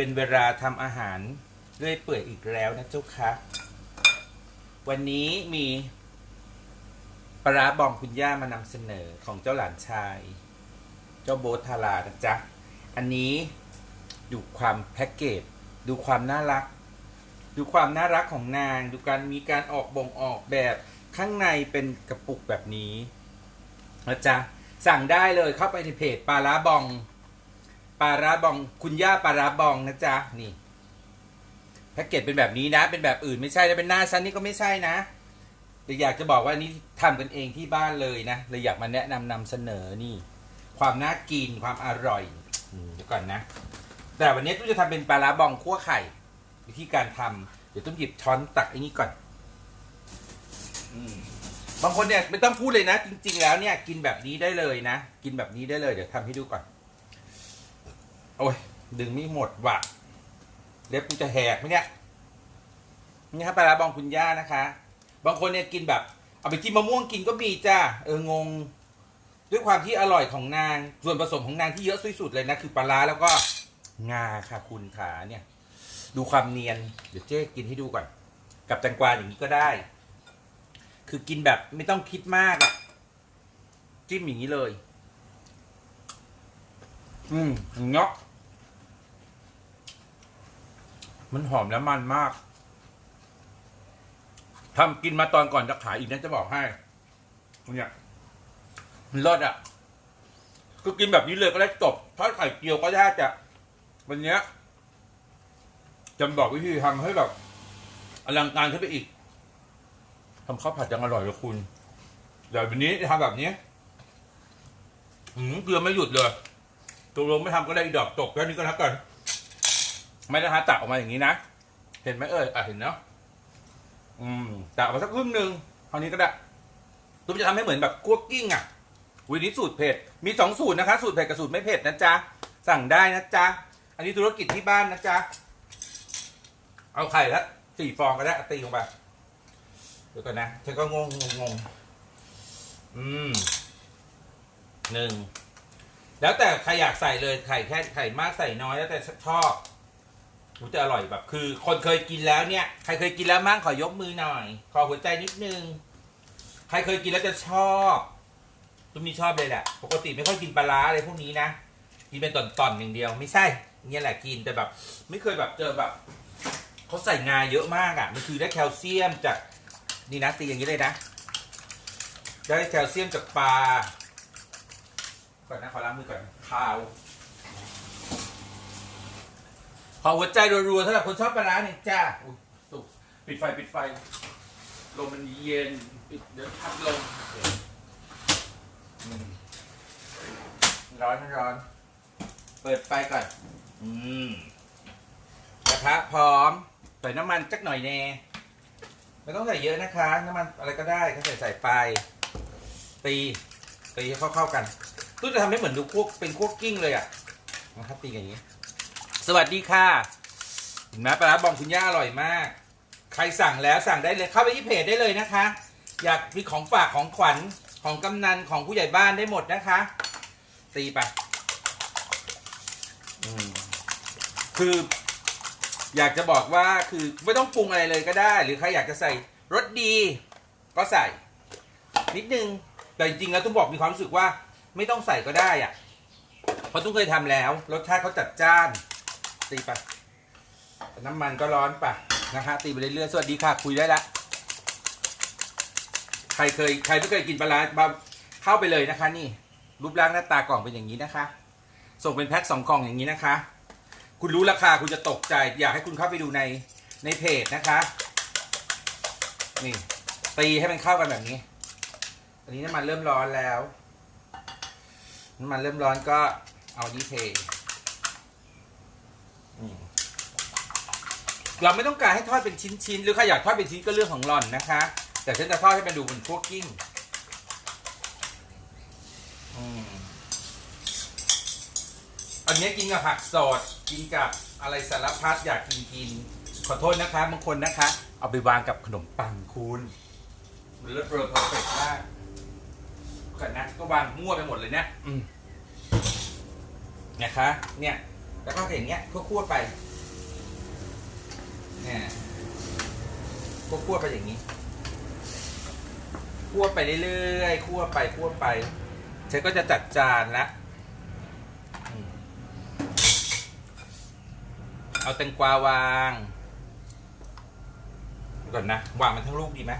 เป็นเวลาทำอาหารเรื่อยเปื่อยอีกแล้วนะเจ้าคะวันนี้มีปลาบองคุณย่ามานำเสนอของเจ้าหลานชาย เจ้าโบทธารานะจ๊ะ อันนี้ดูความแพ็กเกจดูความน่ารัก ดูความน่ารักของนาง ดูการมีการออกบ่งออกแบบข้างในเป็นกระปุกแบบนี้นะจ๊ะ สั่งได้เลยเข้าไปในเพจปลาบอง ปลาร้าบองคุณย่าปลาร้าบองนะจ๊ะนี่แพ็กเกจเป็นแบบนี้นะ เป็นแบบอื่นไม่ใช่นะเป็นหน้าชั้นนี่ก็ไม่ใช่นะแต่อยากจะบอกว่านี่ทำกันเองที่บ้านเลยนะเลยอยากมาแนะนำนำเสนอนี่ ความน่ากินความอร่อยเดี๋ยวก่อนนะ แต่วันนี้ตุ้มจะทำเป็นปลาร้าบองคั่วไข่ วิธีการทำเดี๋ยวตุ้มหยิบช้อนตักไอ้นี้ก่อนอบางคนเนี่ยไม่ต้องพูดเลยนะ จริง ๆ แล้วเนี่ย กินแบบนี้ได้เลยนะ กินแบบนี้ได้เลย เดี๋ยวทำให้ดูก่อน โอ้ย ดึงไม่หมดว่ะ เล็บกูจะแหกไหมเนี่ย นี่ครับปลาร้าบองคุณย่านะคะ บางคนเนี่ยกินแบบ เอาไปจิ้มมะม่วงกินก็มีจ้า เอองง ด้วยความที่อร่อยของนาง ส่วนผสมของนางที่เยอะสุดเลยนะ คือปลาร้าแล้วก็งาค่ะคุณขาเนี่ย ดูความเนียน เดี๋ยวเจ๊กินให้ดูก่อน กับแตงกวาอย่างนี้ก็ได้ คือกินแบบไม่ต้องคิดมากอะจิ้มอย่างนี้เลย อืมเงาะ มันหอมและมันมากทำกินมาตอนก่อนจะขายอีกนะจะบอกให้เนี่ยมันรสอะคือกินแบบนี้เลยก็ได้จบทอดไข่เจียวก็ได้จะวันเนี้ยจำบอกวิธีทำให้แบบอลังการขึ้นไปอีกทำข้าวผัดยังอร่อยเลยคุณเดี๋ยววันนี้จะทำแบบนี้หืมเกลือไม่หยุดเลยตัวลงไม่ทำก็ได้อีดอกตกแค่นี้ก็แล้วกัน ไม่ได้ฮะตักออกมาอย่างนี้นะ เห็นไหมเอ่ยอะเห็นเนาะอืมตักออกมาสักครึ่งหนึ่งเท่านี้ก็ได้ตุ้มจะทำให้เหมือนแบบคั่วกิ้งอะวันนี้สูตรเผ็ดมีสองสูตรนะคะ สูตรเผ็ดกับสูตรไม่เผ็ดนะจ๊ะสั่งได้นะจ๊ะอันนี้ธุรกิจที่บ้านนะจ๊ะเอาไข่ละสี่ฟองก็ได้ตีลงไปเดี๋ยวก่อนนะฉันก็งงงงงอืมหนึ่งแล้วแต่ใครอยากใส่เลยไข่แค่ไข่มากใส่น้อยแล้วแต่ชอบ รู้จะอร่อยแบบ คือ คนเคยกินแล้วเนี่ย ใครเคยกินแล้วมั่งขอยกมือหน่อย ขอหัวใจนิดนึง ใครเคยกินแล้วจะชอบตุ้มนี่ชอบเลยแหละ ปกติไม่ค่อยกินปลาร้าอะไรพวกนี้นะกินเป็นตอนๆอย่างเดียว ไม่ใช่เนี่ยแหละกินแต่แบบ ไม่เคยแบบเจอแบบเขาใส่งาเยอะมากอะ มันคือได้แคลเซียมจากนี่นะตีอย่างนี้เลยนะได้แคลเซียมจากปลาก่อนนะขอล้างมือก่อนข่าว ข อหัวใจรัวๆสำหรับคนชอบปลาร้าเนี่ยจ้าอุ๊ยสุกปิดไฟปิดไฟ ลมมันเย็นปิดเดี๋ยวพัดลมอืมร้อนร้อน เปิดไฟก่อน อืมกระทะพร้อม ใส่น้ำมันจักหน่อยแน่ ไม่ต้องใส่เยอะนะคะ น้ำมันอะไรก็ได้ก็ใส่ใส่ไป ตี ตีให้เข้าๆกัน ตู้จะทำให้เหมือนดูคุกเป็นคุกกิ้งเลยอะนะครับตีอย่างนี้ สวัสดีค่ะเห็นไหมปลาร้าบองคุณย่าอร่อยมาก ใครสั่งแล้วสั่งได้เลยเข้าไปที่เพจได้เลยนะคะ อยากมีของฝากของขวัญของกำนันของผู้ใหญ่บ้านได้หมดนะคะตีไปคือ อยากจะบอกว่าคือไม่ต้องปรุงอะไรเลยก็ได้ หรือใครอยากจะใส่รสดี ก็ใส่ นิดนึงแต่จริงๆแล้วตุ้มบอกมีความรู้สึกว่า ไม่ต้องใส่ก็ได้อะเพราะตุ้มเคยทำแล้วรสชาติเขาจัดจ้าน ตีไป น้ำมันก็ร้อนไปนะฮะตีไปเรื่อยๆ สวัสดีค่ะ คุยได้ละ ใครเคย ใครไม่เคยกินปลาร้ามาเข้าไปเลยนะคะ นี่ รูปร่างหน้าตากล่องเป็นอย่างนี้นะคะ ส่งเป็นแพ็คสองกล่องอย่างนี้นะคะ คุณรู้ราคาคุณจะตกใจ อยากให้คุณเข้าไปดูในในเพจนะคะ นี่ ตีให้มันเข้ากันแบบนี้ อันนี้น้ำมันเริ่มร้อนแล้ว น้ำมันเริ่มร้อนก็เอานี้เทอืม เราไม่ต้องการให้ทอดเป็นชิ้นๆ หรือใครอยากทอดเป็นชิ้นก็เรื่องของหล่อนนะคะ แต่ฉันจะทอดให้มันดูเป็นพวกกิ้งอันนี้กินกับผักสดกินกับอะไรสารพัดอยากกินกิน ขอโทษนะคะบางคนนะคะ เอาไปวางกับขนมปังคุณมันเลิศเลิศเพอร์เฟกมากขนาดก็วางมั่วไปหมดเลยเนี่ยนะคะ เนี่ย แล้วก็อย่างเงี้ยคั่วๆไป เนี่ยก็ คั่วไปอย่างนี้ คั่วไปเรื่อยๆ คั่วไปคั่วไป ฉันก็จะจัดจานละ เอาแตงกวาวางก่อนนะ วางมันทั้งลูกดีไหม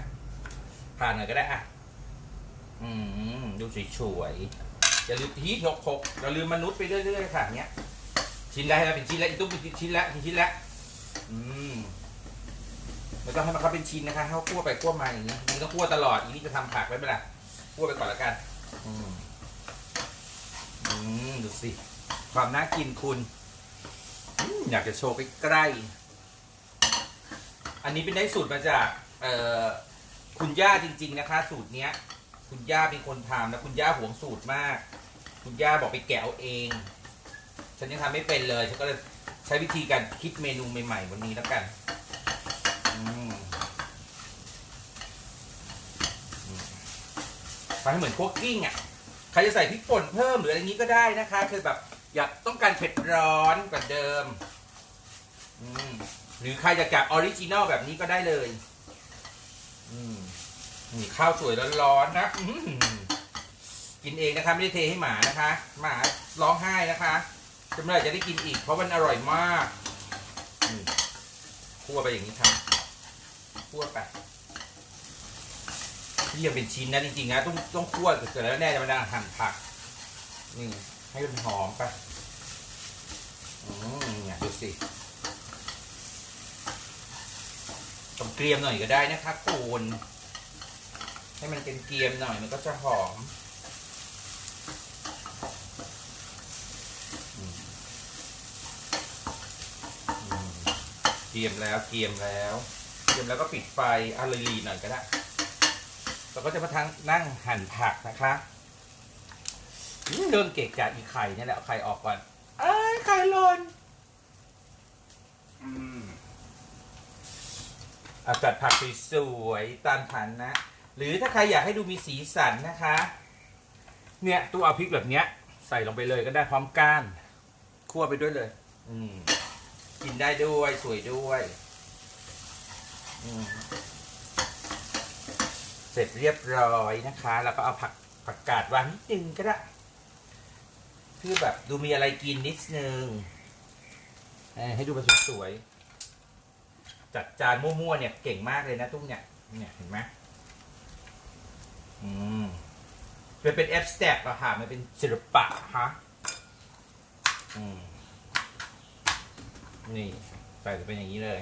ผ่านหน่อยก็ได้อะ อืม ดูสวยๆ อย่าลืมฮีทหกหกเราลืมมนุษย์ไปเรื่อยๆ ค่ะเนี้ย ชิ้นแรกให้เราเป็นชิ้นแล้วอีกตุ้มเป็นชิ้นแล้วเป็นชิ้นแล้วอืม ไม่ต้องให้มันเข้าเป็นชิ้นนะคะให้เขาคั่วไปคั่วมาอย่างนี้มันต้องคั่วตลอดอีนี่จะทำผักไว้ไหมล่ะคั่วไปก่อนล้วกัน อืมอืมดูสิ ความน่ากินคุณอืมอยากจะโชว์ใกล้ๆอันนี้เป็นได้สูตรมาจาก เอ่อคุณย่าจริง ๆนะคะ สูตรเนี้ย คุณย่าเป็นคนทำนะคุณย่าหวงสูตรมาก คุณย่าบอกไปแกะเอาเอง ฉันยังทำไม่เป็นเลย ฉันก็เลยใช้วิธีการคิดเมนูใหม่ๆวันนี้แล้วกันอืมอืม ทำให้เหมือนคุกกิ้งอะใครจะใส่พริกป่นเพิ่มหรืออะไรนี้ก็ได้นะคะ คือแบบอยากต้องการเผ็ดร้อนกว่าเดิมอืมหรือใครจะกลับออริจินอลแบบนี้ก็ได้เลย อืมนี่ข้าวสวยร้อนๆนะกินเองนะคะไม่ได้เทให้หมานะคะ หมาร้องไห้นะคะจะเมื่อไหร่จะได้กินอีก เพราะมันอร่อยมากคั่วไปอย่างนี้ครับคั่วไป ที่ยังเป็นชิ้นนะจริงๆนะต้องต้องคั่วเสร็จแล้วแน่จะมาหั่นผักนี่ให้มันหอมไปอืมเนี่ยดูสิต้องเกรียมหน่อยก็ได้นะคะคุณให้มันเป็นเกรียมหน่อยมันก็จะหอมเกียมแล้วเกียมแล้วเกียมแล้วก็ปิดไฟอารีลีหน่อยก็ได้ เราก็จะมาทั้งนั่งหั่นผักนะคะอืมเริ่มเกะกะอีไข่เนี่ยแหละเอาไข่ออกก่อนไอ้ายไข่หล่นอืมเอาจัดผักสวยๆตามฐานนะ หรือถ้าใครอยากให้ดูมีสีสันนะคะ เนี่ยตู้เอาพริกแบบเนี้ย ใส่ลงไปเลยก็ได้พร้อมก้านคั่วไปด้วยเลย อืมกินได้ด้วยสวยด้วย อืม เสร็จเรียบร้อยนะคะ แล้วก็เอาผักผักกาดวางนิดนึงก็ได้เพื่อแบบดูมีอะไรกินนิดนึงให้ดูเป็นสวยๆจัดจานมั่วๆเนี่ยเก่งมากเลยนะตุ้งเนี่ยเนี่ยเห็นไหมอืมเป็นเป็นแอปสแต็กอะค่ะมันเป็นศิลปะฮะอืมนี่ใส่จะเป็นอย่างนี้เลย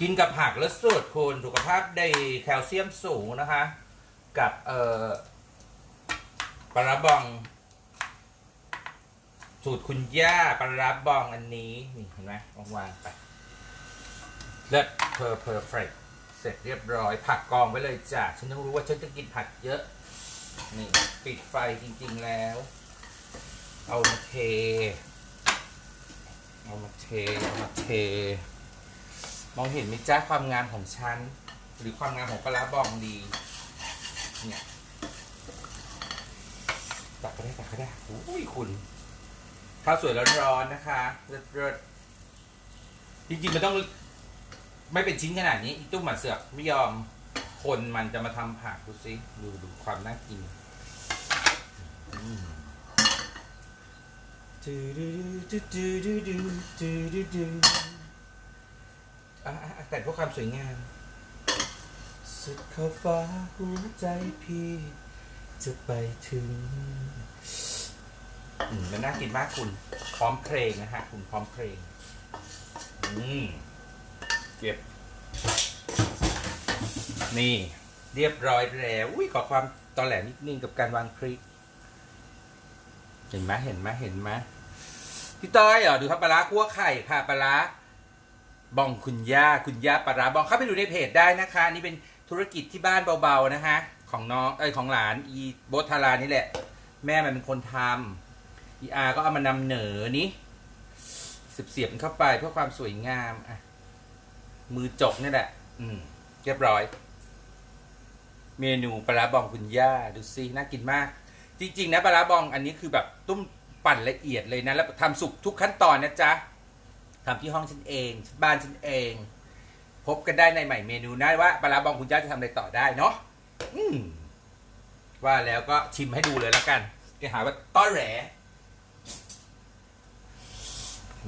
กินกับผักแล้วสุดคุณสุขภาพได้แคลเซียมสูงนะคะ กับเอ่อปลาบอง สูตรคุณย่าปลาบองอันนี้นี่เห็นไหมวางไปเลิศเพอร์เพอร์เฟกเสร็จเรียบร้อย ผักกองไว้เลยจ้ะฉันต้องรู้ว่าฉันจะกินผักเยอะ นี่ ปิดไฟจริง ๆแล้ว เอามาเท เอามาเท เอามาเท มองเห็นไหมจ้าความงามของฉัน หรือความงามของกระลาบองดี เนี่ยตักก็ได้ตักก็ได้อุ้ยคุณข้าวสวยร้อนๆนะคะเลิศๆจริงๆมันต้องไม่เป็นชิ้นขนาดนี้ตุ้มหมาเสือกไม่ยอมคนมันจะมาทำผักดูสิดูดูความน่ากินดูดู แต่เพื่อความสวยงาม สุดขอบฟ้าหัวใจพี่ จะไปถึงอืมมันน่ากินมากคุณ พร้อมเพลงนะฮะ คุณพร้อมเพลง อืมเก็บ นี่ เรียบร้อยแล้วอุ้ยขอความตอแหลนิดนึงกับการวางพริก เห็นไหมเห็นไหมเห็นไหมพี่ต้อยเหรอดูครับปลาร้าคั่วไข่ค่ะปลาร้า บองคุณย่าคุณย่าปลาร้าบองเข้าไปดูในเพจได้นะคะนี่เป็นธุรกิจที่บ้านเบาๆนะคะของน้องเอ้ยของหลานอีโบทธารานี่แหละ แม่มันเป็นคนทำอีอาก็เอามานำเหนอนี้สียบเสียบเข้าไปเพื่อความสวยงามอะมือจกนี่แหละ อืม เรียบร้อย เมนูปลาบองคุณย่าดูซิน่ากินมาก จริง ๆ นะปลาบองอันนี้คือแบบตุ้มปั่นละเอียดเลยนะแล้วทำสุกทุกขั้นตอนนะจ๊ะ ทำที่ห้องฉันเองบ้านฉันเอง พบกันได้ในใหม่เมนูน้าว่าปลาร้าบองคุณย่าจะทำอะไรต่อได้เนาะอืมว่าแล้วก็ชิมให้ดูเลยแล้วกันจะหาว่าต้อแหล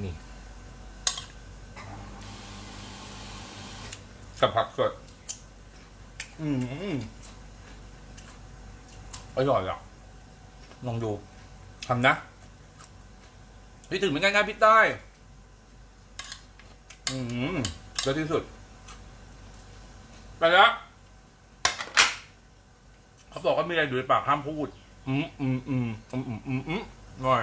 นี่กับผักสด อืมอร่อยอะลองดูทำนะพี่ถึงเหมือนกันครับพี่ต้อย อืมเยอะที่สุด ไปแล้วเขาบอกว่ามีอะไรอยู่ในปากห้ามพูด อืมอืมอืมอืมอืมอืมอืมหน่อย